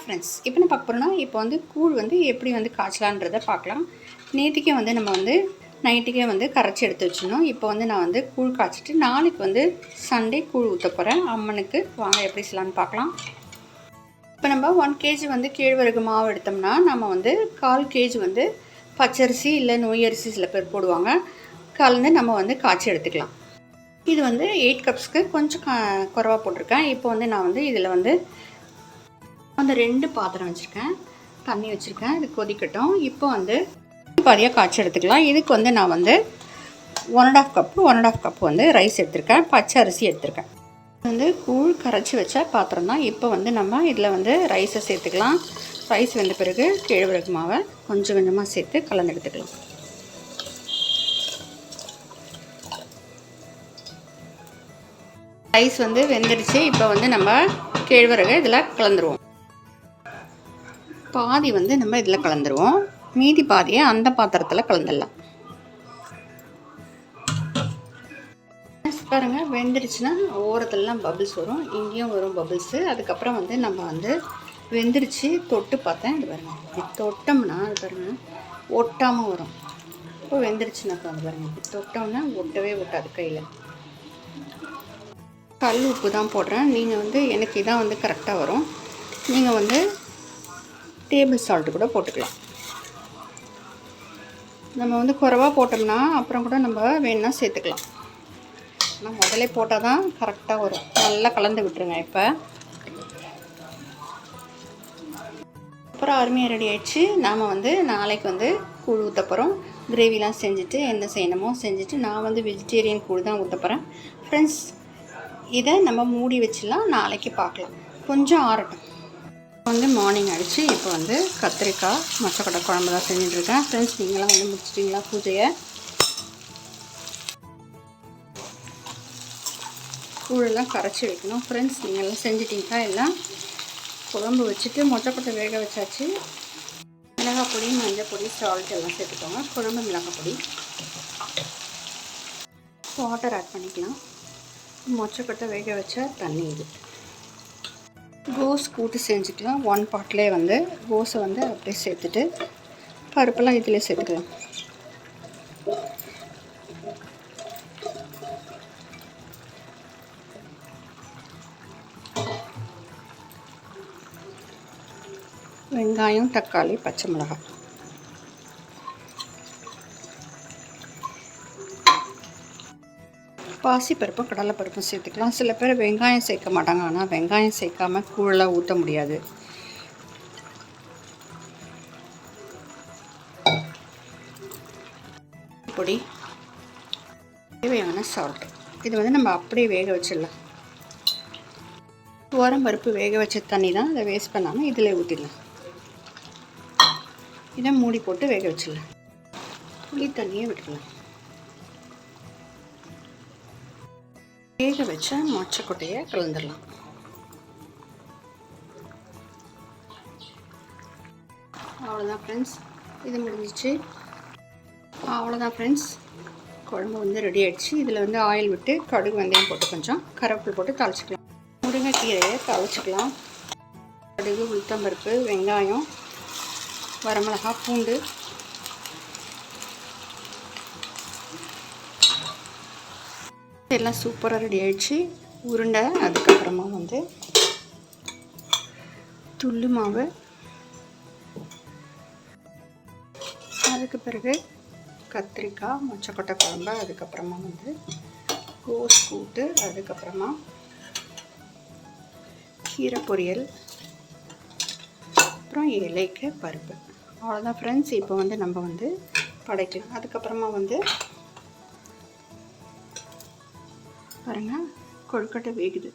Friends இப்போ நான் பார்க்க போகிறோம்னா இப்போ வந்து கூழ் வந்து எப்படி வந்து காய்ச்சலான்றதை பார்க்கலாம். நேற்றுக்கே வந்து நம்ம வந்து நைட்டுக்கே வந்து கரைச்சி எடுத்து வச்சிடணும். இப்போ வந்து நான் வந்து கூழ் காய்ச்சிட்டு நாளைக்கு வந்து சண்டே கூழ் ஊற்ற போகிறேன் அம்மனுக்கு வாங்க எப்படி செய்யலான்னு பார்க்கலாம். இப்போ நம்ம ஒன் கேஜி வந்து கேழ்வரகு மாவு எடுத்தோம்னா நம்ம வந்து கால் கேஜி வந்து பச்சரிசி இல்லை நோய் அரிசி சில பேர் போடுவாங்க. கலந்து நம்ம வந்து காய்ச்சி எடுத்துக்கலாம். இது வந்து எயிட் கப்ஸ்க்கு கொஞ்சம் க போட்டிருக்கேன். இப்போ வந்து நான் வந்து இதில் வந்து அந்த ரெண்டு பாத்திரம் வச்சுருக்கேன். தண்ணி வச்சுருக்கேன். இது கொதிக்கட்டும். இப்போ வந்து பாதியாக காய்ச்சி எடுத்துக்கலாம். இதுக்கு வந்து நான் வந்து one and half cup one and half cup வந்து ரைஸ் எடுத்திருக்கேன். பச்சை அரிசி எடுத்திருக்கேன். வந்து கூழ் கரைச்சி வச்ச பாத்திரம் தான். இப்போ வந்து நம்ம இதில் வந்து ரைஸை சேர்த்துக்கலாம். ரைஸ் வெந்த பிறகு கேழ்வரகு மாவை கொஞ்சம் கொஞ்சமாக சேர்த்து கலந்து எடுத்துக்கலாம். ரைஸ் வந்து வெந்துடுச்சு. இப்போ வந்து நம்ம கேழ்வரகு இதில் கலந்துருவோம். பாதி வந்து நம்ம இதில் கலந்துருவோம். மீதி பாதியை அந்த பாத்திரத்தில் கலந்துடலாம். பாருங்கள் வெந்துருச்சுன்னா ஓரத்துலலாம் பபிள்ஸ் வரும். இங்கேயும் வரும் பபிள்ஸு அதுக்கப்புறம் வந்து நம்ம வந்து வெந்துருச்சு தொட்டு பார்த்தேன். இது பாருங்க இப்படி தொட்டோம்னா அது பாருங்க ஒட்டாமல் வரும். இப்போ வெந்துருச்சுனாக்கா அது பாருங்க இப்படி தொட்டோம்னா ஒட்டவே ஒட்டாது கையில். கல் உப்பு தான் போடுறேன். நீங்கள் வந்து எனக்கு இதான் வந்து கரெக்டாக வரும். நீங்கள் வந்து டேபிள் சால்ட்டு கூட போட்டுக்கலாம். நம்ம வந்து குறைவா போட்டோம்னா அப்புறம் கூட நம்ம வேணும்னா சேர்த்துக்கலாம். ஆனால் முதல்ல போட்டால் தான் கரெக்டாக வரும். நல்லா கலந்து விட்டுருங்க இப்போ. அப்புறம் அருமையாக ரெடி ஆயிடுச்சு. நாம் வந்து நாளைக்கு வந்து கூழ் ஊற்ற போகிறோம் கிரேவிலாம் செஞ்சுட்டு என்ன செய்யணுமோ செஞ்சுட்டு நான் வந்து வெஜிடேரியன் கூழ் தான் ஊற்ற போகிறேன் ஃப்ரெண்ட்ஸ் இதை நம்ம மூடி வச்சிடலாம். நாளைக்கு பார்க்கலாம். கொஞ்சம் ஆறட்டும். வந்து மார்னிங் அடித்து இப்போ வந்து கத்திரிக்காய் மொச்சக்கொட்டை குழம்பு தான் செஞ்சுட்ருக்கேன் ஃப்ரெண்ட்ஸ் நீங்களாம் வந்து முடிச்சிட்டிங்களா பூஜையை? கூழெல்லாம் கரைச்சி வைக்கணும். ஃப்ரெண்ட்ஸ் நீங்கள்லாம் செஞ்சிட்டிங்களா எல்லாம் குழம்பு வச்சுட்டு மொச்சக்கொட்டை வேக வச்சாச்சு. மிளகாய் பொடி மஞ்சள் பொடி சால்ட் எல்லாம் சேர்த்துக்கோங்க. குழம்பு மிளகாய் பொடி. வாட்டர் ஆட் பண்ணிக்கலாம். மொச்சக்கொட்டை வேக வச்ச தண்ணி இது. கோஸ் கூட்டு செஞ்சுக்கலாம். ஒன் பாட்லேயே வந்து கோஸை வந்து அப்படியே சேர்த்துட்டு பருப்பெல்லாம் இதிலே சேர்த்துக்கலாம். வெங்காயம் தக்காளி பச்சை மிளகாய். பாசிப்பருப்பும் கடலைப்பருப்பும் சேர்த்துக்கலாம். சில பேர் வெங்காயம் சேர்க்க மாட்டாங்க. ஆனால் வெங்காயம் சேர்க்காம கூழெல்லாம் ஊற்ற முடியாது. பொடி. தேவையான சால்ட் இது வந்து நம்ம அப்படியே வேக வச்சிடலாம். துவரம் பருப்பு வேக வச்ச தண்ணி தான் அதை வேஸ்ட் பண்ணாமல் இதில் ஊற்றிடலாம் இதை மூடி போட்டு வேக வச்சிடலாம். புளி தண்ணியை விட்டுடலாம் வேக வச்ச மொச்சக்கொட்டையை கலந்துடலாம் அவ்வளோதான் ஃப்ரெண்ட்ஸ் இது முடிஞ்சிச்சு. அவ்வளோதான் ஃப்ரெண்ட்ஸ் குழம்பு வந்து ரெடி ஆகிடுச்சு இதில் வந்து ஆயில் விட்டு கடுகு வெந்தயம் போட்டு கொஞ்சம் கருவேப்பில் போட்டு தாளிச்சிக்கலாம். முருங்கைக்கீரையை தாளிச்சிக்கலாம். கடுகு உளுத்தம்பருப்பு வெங்காயம் வரமிளகா பூண்டு எல்லாம் சூப்பராக ரெடி ஆகிடுச்சு உருண்டை அதுக்கப்புறமா வந்து துள்ளு மாவு. அதுக்கு பிறகு கத்திரிக்காய் மொச்சக்கொட்டை குழம்பு அதுக்கப்புறமா வந்து கோஸ் கூட்டு அதுக்கப்புறமா கீரை பொரியல் அப்புறம் இலைக்கு பருப்பு. அவ்வளோதான் ஃப்ரெண்ட்ஸ் இப்போ வந்து நம்ம வந்து படைக்கலாம். அதுக்கப்புறமா வந்து பாருங்கள் கொழுக்கட்டை வேகுது.